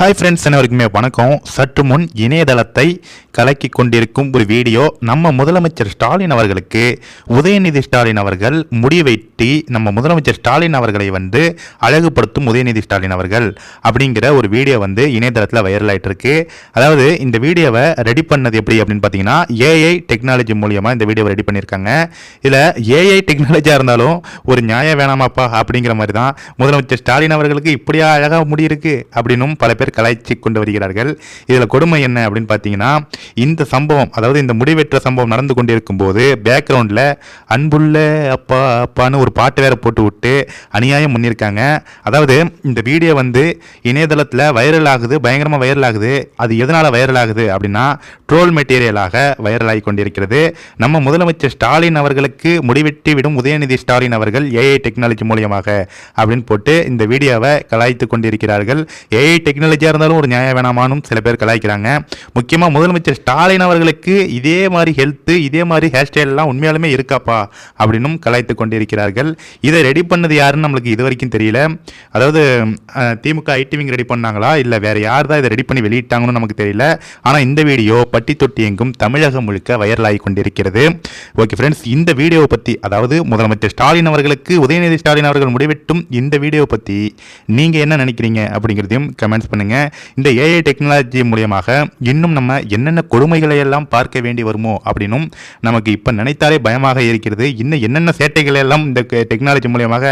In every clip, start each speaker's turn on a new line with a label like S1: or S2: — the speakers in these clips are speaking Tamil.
S1: ஹாய் ஃப்ரெண்ட்ஸ் அனைவருக்குமே வணக்கம். சற்று முன் இணையதளத்தை கலக்கி கொண்டிருக்கும் ஒரு வீடியோ நம்ம முதலமைச்சர் ஸ்டாலின் அவர்களுக்கு உதயநிதி ஸ்டாலின் அவர்கள் முடிவெட்டி நம்ம முதலமைச்சர் ஸ்டாலின் அவர்களை வந்து அழகுபடுத்தும் உதயநிதி ஸ்டாலின் அவர்கள் அப்படிங்கிற ஒரு வீடியோ வந்து இணையதளத்தில் வைரல் ஆகிட்டு இருக்கு அதாவது இந்த வீடியோவை ரெடி பண்ணது எப்படி அப்படின்னு பார்த்தீங்கன்னா ஏஐ டெக்னாலஜி மூலியமாக இந்த வீடியோவை ரெடி பண்ணியிருக்காங்க. இதில் ஏஐ டெக்னாலஜியாக இருந்தாலும் ஒரு நியாயம் வேணாமாப்பா அப்படிங்கிற மாதிரி தான் முதலமைச்சர் ஸ்டாலின் அவர்களுக்கு இப்படியா அழகாக முடியிருக்கு அப்படின்னும் பல பேர் கலாய்ச்சி கொண்டு வருகிறார்கள். இதில் கொடுமை என்ன அப்படின்னு பார்த்தீங்கன்னா இந்த சம்பவம் அதாவது இந்த முடிவெற்ற சம்பவம் நடந்து கொண்டிருக்கும் போது பேக்ரவுண்டில் அன்புள்ள அப்பா அப்பான்னு ஒரு பாட்டு வேற போட்டு விட்டு அநியாயம் பண்ணியிருக்காங்க. அதாவது இந்த வீடியோ வந்து இணையதளத்தில் வைரல் ஆகுது பயங்கரமாக வைரல் ஆகுது. அது எதனால் வைரல் ஆகுது அப்படின்னா ட்ரோல் மெட்டீரியலாக வைரல் ஆகி கொண்டிருக்கிறது. நம்ம முதலமைச்சர் ஸ்டாலின் அவர்களுக்கு முடிவெட்டி விடும் உதயநிதி ஸ்டாலின் அவர்கள் ஏஐ டெக்னாலஜி மூலியமாக அப்படின்னு போட்டு இந்த வீடியோவை கலாய்த்து கொண்டிருக்கிறார்கள். ஏஐ டெக்னாலஜி டெக்னாலஜியாக இருந்தாலும் ஒரு நியாயம் வேணாமானும் சில பேர் கலாய்க்கிறாங்க. முக்கியமாக முதலமைச்சர் ஸ்டாலின் அவர்களுக்கு இதே மாதிரி ஹெல்த்து இதே மாதிரி ஹேர் ஸ்டைல்லாம் உண்மையாலுமே இருக்காப்பா அப்படின்னும் கலாய்த்து கொண்டிருக்கிறார்கள். இதை ரெடி பண்ணது யாருன்னு நம்மளுக்கு இது வரைக்கும் தெரியல. அதாவது திமுக ஐடிவிங் ரெடி பண்ணாங்களா? இல்லை வேற யார் தான் இதை ரெடி பண்ணி வெளியிட்டாங்கன்னு நமக்கு தெரியல. ஆனால் இந்த வீடியோ பட்டி தொட்டி எங்கும் தமிழகம் முழுக்க வைரலாகி கொண்டிருக்கிறது. ஓகே ஃப்ரெண்ட்ஸ் இந்த வீடியோவை பற்றி அதாவது முதலமைச்சர் ஸ்டாலின் அவர்களுக்கு உதயநிதி ஸ்டாலின் அவர்கள் முடிவெட்டும் இந்த வீடியோவை பற்றி நீங்கள் என்ன நினைக்கிறீங்க அப்படிங்கிறதையும் கமெண்ட்ஸ் பண்ணுங்கள் இந்த ஏஐ டெக்னாலஜி மூலியமாக இன்னும் நம்ம என்னென்ன கொடுமைகளை எல்லாம் பார்க்க வேண்டி வருமோ அப்படின்னும் நமக்கு இப்போ நினைத்தாலே பயமாக இருக்கிறது. இன்னும் என்னென்ன சேட்டைகளை எல்லாம் இந்த டெக்னாலஜி மூலியமாக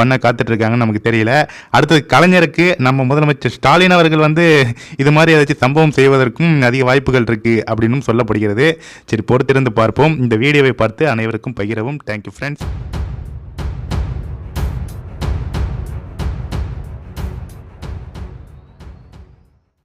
S1: பண்ண காத்துட்ருக்காங்கன்னு நமக்கு தெரியல. அடுத்தது கலைஞருக்கு நம்ம முதலமைச்சர் ஸ்டாலின் அவர்கள் வந்து இது மாதிரி ஏதாச்சும் சம்பவம் செய்வதற்கும் அதிக வாய்ப்புகள் இருக்குது அப்படின்னும் சொல்லப்படுகிறது. சரி பொறுத்திருந்து பார்ப்போம். இந்த வீடியோவை பார்த்து அனைவருக்கும் பகிரவும். Thank you friends